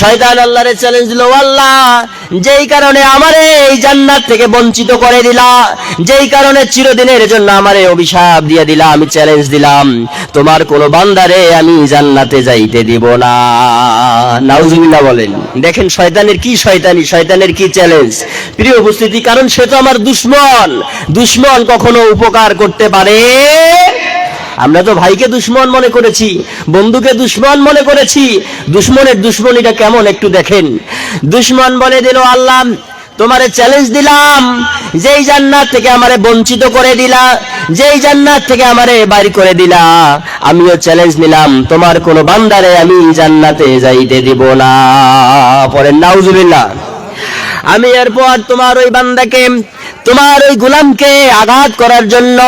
শয়তান আল্লাহরে চ্যালেঞ্জ দিল, আল্লাহ, যেই কারণে আমারে এই জান্নাত থেকে বঞ্চিত করে দিলা, যেই কারণে চিরদিনের জন্য আমারে অভিশাপ দিয়ে দিলা, আমি চ্যালেঞ্জ দিলাম। তোমার কোন বান্দারে আমি জান্নাতে যাইতে দিব না। নাউজুবিল্লাহ বলেন। দেখেন শয়তানের কি শয়তানি, শয়তানের কি চ্যালেঞ্জ প্রিয় উপস্থিতি, কারণ সে তো আমার দুশ্মন। দুশ্মন কখনো উপকার করতে পারে আমরা তো ভাইকে দুশ্মন মনে করেছি, বন্ধুকে দুশ্মন মনে করেছি। দুশ্মনের দুশ্মনীটা কেমন একটু দেখেন। দুশ্মন বলে দিল, আল্লাহ, তোমারে চ্যালেঞ্জ দিলাম। যেই জান্নাত থেকে আমারে বঞ্চিত করে দিলা, যেই জান্নাত থেকে আমারে বাড়ি করে দিলা, আমিও চ্যালেঞ্জ নিলাম। তোমার কোনো বান্দারে আমি জান্নাতে যাইতে দিব না। পরে নাউজুবিল্লাহ। আমি এরপর তোমার ওই বান্দাকে তোমার ওই গুলামকে আঘাত করার জন্য,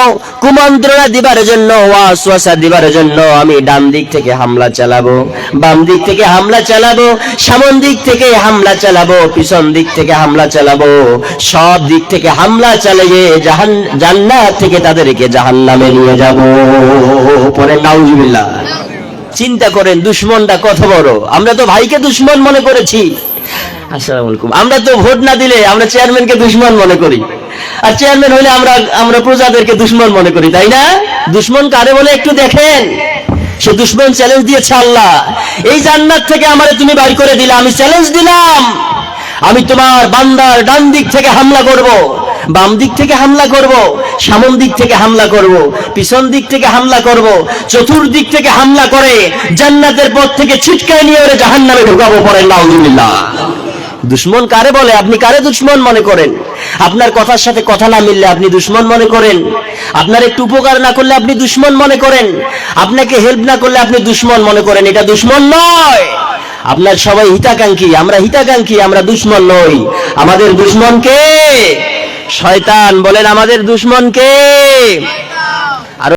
কুমন্ত্রণা দিবার জন্য ওয়াসওয়াসা দিবার জন্য আমি ডান দিক থেকে হামলা চালাবো, বাম দিক থেকে হামলা চালাবো, সামন দিক থেকে হামলা চালাবো, পিছন দিক থেকে হামলা চালাবো। সব দিক থেকে হামলা চালিয়ে জাহান জান্নাত থেকে তাদেরকে জাহান্নামে নিয়ে যাব। পরে নাউজুবিল্লাহ। চিন্তা করেন, দুশ্মনটা কত বড়? আমরা তো ভাইকে দুশ্মন মনে করেছি। আসসালামু আলাইকুম। আমরা তো ভোট না দিলে আমরা চেয়ারম্যানকে দুশ্মন মনে করি। আর চেয়ারম্যান হলে আমরা আমরা প্রজাদেরকে দুশ্মন মনে করি, তাই না? দুশ্মন কারে বলে একটু দেখেন? সে দুশ্মন চ্যালেঞ্জ দিয়েছে আল্লাহ। এই জান্নাত থেকে আমারে তুমি বাড়ি করে দিলে, আমি চ্যালেঞ্জ দিলাম। আমি তোমার বান্দার ডান দিক থেকে হামলা করব, বাম দিক থেকে হামলা করব, সামন দিক থেকে হামলা করব, পিছন দিক থেকে হামলা করব, চতুর্দিক থেকে হামলা করে জান্নাতের পথ থেকে ছিটকায় নিয়ে ওরে জাহান্নামে ঢোকাবো পরে, নাউজুবিল্লাহ। দুশ্মন কারে বলে? আপনি কারে দুশ্মন মনে করেন? আপনার কথার সাথে কথা না মিললে আপনি দুশ্মন মনে করেন? আপনার একটু উপকার না করলে আপনি দুশ্মন মনে করেন? আপনাকে হেল্প না করলে আপনি দুশ্মন মনে করেন? এটা দুশ্মন নয়! আপনার সবাই হিতাকাঙ্ক্ষী, আমরা হিতাকাঙ্ক্ষী, আমরা দুশ্মন নই। আমাদের দুশ্মন কে? শয়তান বলেন আমাদের দুশ্মন কে?